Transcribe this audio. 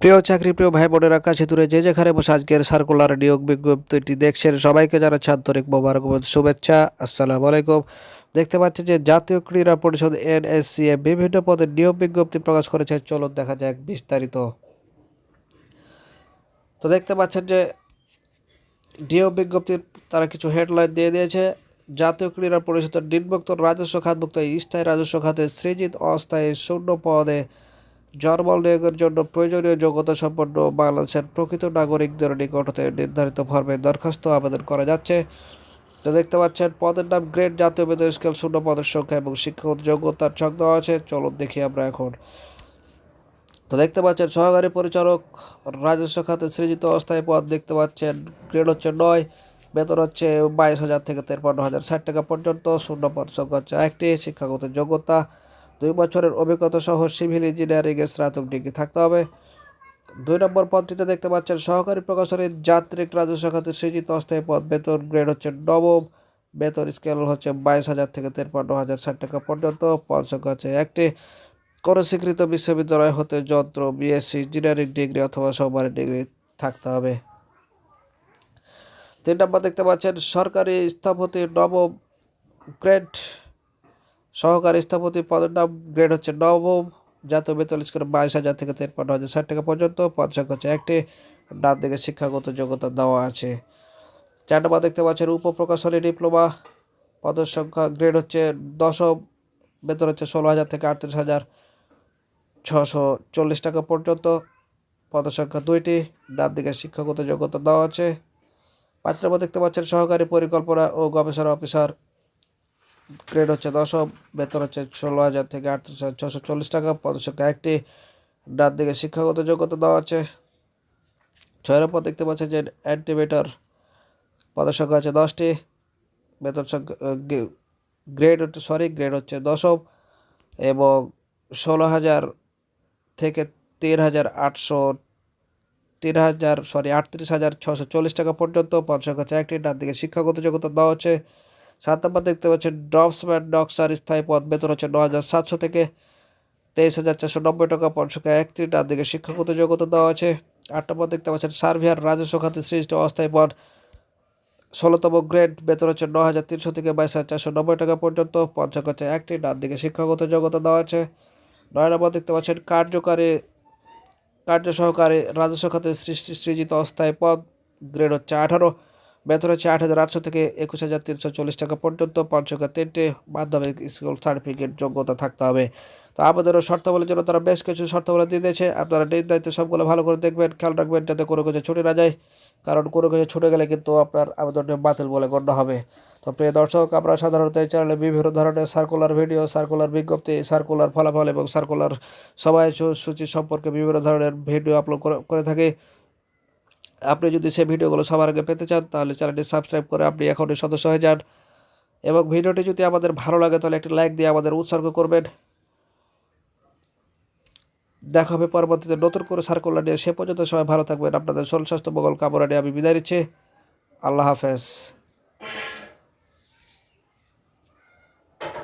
প্রিয় চাকরি প্রিয় ভাই বোনেরা, কাছে দূরে যে যেখানে বসে আজকের সার্কুলার নিয়োগ বিজ্ঞপ্তিটি দেখছেন সবাইকে জানাচ্ছি আন্তরিক মোবারকবাদ শুভেচ্ছা। আসসালামু আলাইকুম। দেখতে পাচ্ছেন যে জাতীয় ক্রীড়া পরিষদ এনএসসিএ বিভিন্ন পদে নিয়োগ বিজ্ঞপ্তি প্রকাশ করেছে। চলুন দেখা যাক বিস্তারিত। তো দেখতে পাচ্ছেন যে নিয়োগ বিজ্ঞপ্তির তারা কিছু হেডলাইন দিয়ে দিয়েছে। জাতীয় ক্রীড়া পরিষদের নিম্নোক্ত রাজস্ব খাতভুক্ত স্থায়ী রাজস্ব খাতে সৃজিত অস্থায়ী শূন্য পদে জন্মল নিয়োগের জন্য প্রয়োজনীয় যোগ্যতা সম্পন্ন বাংলাদেশের প্রকৃত নাগরিকদের নিকট হতে নির্ধারিত ফর্মে দরখাস্ত আবেদন করা যাচ্ছে। তো দেখতে পাচ্ছেন, পদের নাম গ্রেড, জাতীয় বেতন স্কেল, শূন্য পদের সংখ্যা এবং শিক্ষক যোগ্যতার ছক দেওয়া আছে। চলুন দেখি আমরা এখন। তো দেখতে পাচ্ছেন, সহকারী পরিচালক রাজস্ব খাতে সৃজিত অস্থায়ী পদ দেখতে পাচ্ছেন, গ্রেড হচ্ছে নয়, বেতন হচ্ছে বাইশ হাজার থেকে তেরপান্ন হাজার ষাট টাকা পর্যন্ত, শূন্য পদ সংখ্যা হচ্ছে একটি, শিক্ষাগত যোগ্যতা দুই বছরের অভিজ্ঞতা সহ সিভিল ইঞ্জিনিয়ারিংয়ের স্নাতক ডিগ্রি থাকতে হবে। দুই নম্বর পদটিতে দেখতে পাচ্ছেন সহকারী প্রকাশনী যান্ত্রিক রাজস্ব খাতে সৃজিত অস্থায়ী পদ। বেতন গ্রেড হচ্ছে নবম। বেতন স্কেল হচ্ছে বাইশ হাজার থেকে তেরপান্ন হাজার ষাট টাকা পর্যন্ত। পদ সংখ্যা হচ্ছে একটি। কোনো স্বীকৃত বিশ্ববিদ্যালয় হতে যন্ত্র, বিএসসি, ইঞ্জিনিয়ারিং ডিগ্রি অথবা সমানের ডিগ্রি থাকতে হবে। তিন নম্বর দেখতে পাচ্ছেন সরকারি স্থপতি নবম গ্রেড সহকারী স্থপতি নাম গ্রেড হচ্ছে নবম, জাতীয় বেতন স্কেল বাইশ হাজার থেকে তেরপান্ন হাজার ষাট টাকা পর্যন্ত, পদ সংখ্যা হচ্ছে একটি। ডান দিকে শিক্ষাগত যোগ্যতা দেওয়া আছে। চার নম্বর দেখতে পাচ্ছেন উপপ্রকাশনী ডিপ্লোমা, পদের সংখ্যা গ্রেড হচ্ছে দশম, বেতন হচ্ছে ষোলো হাজার থেকে আটত্রিশ হাজার ছশো চল্লিশ টাকা পর্যন্ত পদের সংখ্যা দুইটি। ডান দিকে শিক্ষাগত যোগ্যতা দেওয়া আছে। পাঁচ নম্বর দেখতে পাচ্ছেন সহকারী পরিকল্পনা ও গবেষণা অফিসার গ্রেড হচ্ছে দশম, বেতন হচ্ছে ষোলো হাজার থেকে আটত্রিশ হাজার ছশো চল্লিশ টাকা। পদসংখ্যা একটি। ডান দিকে শিক্ষাগত যোগ্যতা দেওয়া আছে। ছয় নম্বর দেখতে পাচ্ছে যে অ্যান্টিমেটার পদসংখ্যা আছে দশটি। বেতন সংখ্যা গ্রেড হচ্ছে সরি গ্রেড হচ্ছে দশম এবং ষোলো হাজার থেকে তিন হাজার আটশো, তিন হাজার সরি আটত্রিশ হাজার ছশো চল্লিশ টাকা পর্যন্ত পদ সংখ্যা হচ্ছে একটি। ডান দিকে শিক্ষাগত যোগ্যতা দেওয়া হচ্ছে সাত নম্বর দেখতে পাচ্ছেন, ড্রপসম্যান ডক্সার স্থায়ী পদ বেতন হচ্ছে ন হাজার সাতশো থেকে তেইশ হাজার চারশো নব্বই টাকা সংখ্যা একত্রিশ ডান দিকে শিক্ষাগত যোগ্যতা দেওয়া আছে। আট নম্বর দেখতে পাচ্ছেন, সার্ভিয়ার রাজস্ব খাতে সৃষ্ট অস্থায়ী পদ, ষোলোতম গ্রেড বেতন হচ্ছে ন হাজার তিনশো থেকে বাইশ হাজার চারশো নব্বই টাকা পর্যন্ত সংখ্যা হচ্ছে একটি ডান দিকে শিক্ষাগত যোগ্যতা দেওয়া আছে। নয় নম্বর দেখতে পাচ্ছেন, কার্যকারী কার্য সহকারী রাজস্ব খাতে সৃষ্টি সৃজিত অস্থায়ী পদ, গ্রেড হচ্ছে আঠারো। বেতন হচ্ছে আট হাজার আটশো থেকে একুশ হাজার তিনশো চল্লিশ টাকা পর্যন্ত। পঞ্চকা তিনটে মাধ্যমিক স্কুল সার্টিফিকেট যোগ্যতা থাকতে হবে। তো আবেদনের শর্তাবলীর জন্য তারা বেশ কিছু শর্তাবলী দিয়ে দিয়েছে। আপনারা দায়িত্বে সবগুলো ভালো করে দেখবেন, খেয়াল রাখবেন যাতে কোনো কিছু ছুটে না যায়। কারণ কোনো কিছু ছুটে গেলে কিন্তু আপনার আবেদনটি বাতিল বলে গণ্য হবে। তো প্রিয় দর্শক, আমরা সাধারণত এই চ্যানেলে বিভিন্ন ধরনের সার্কুলার ভিডিও সার্কুলার বিজ্ঞপ্তি সার্কুলার ফলাফল এবং সার্কুলার সবাই সূচি সম্পর্কে বিভিন্ন ধরনের ভিডিও আপলোড করে থাকি। আপনি যদি সেই ভিডিওগুলো সবার আগে পেতে চান, তাহলে চ্যানেলটি সাবস্ক্রাইব করে আপনি এখনই সদস্য হয়ে যান। এবং ভিডিওটি যদি আমাদের ভালো লাগে, তাহলে একটি লাইক দিয়ে আমাদের উৎসর্গ করবেন। দেখা হবে পরবর্তীতে নতুন করে সার্কুলার নিয়ে সে পর্যন্ত সবাই ভালো থাকবেন। আপনাদের শরীর স্বাস্থ্য, মঙ্গল কামনা নিয়ে আমি বিদায় নিচ্ছি। আল্লাহ হাফেজ।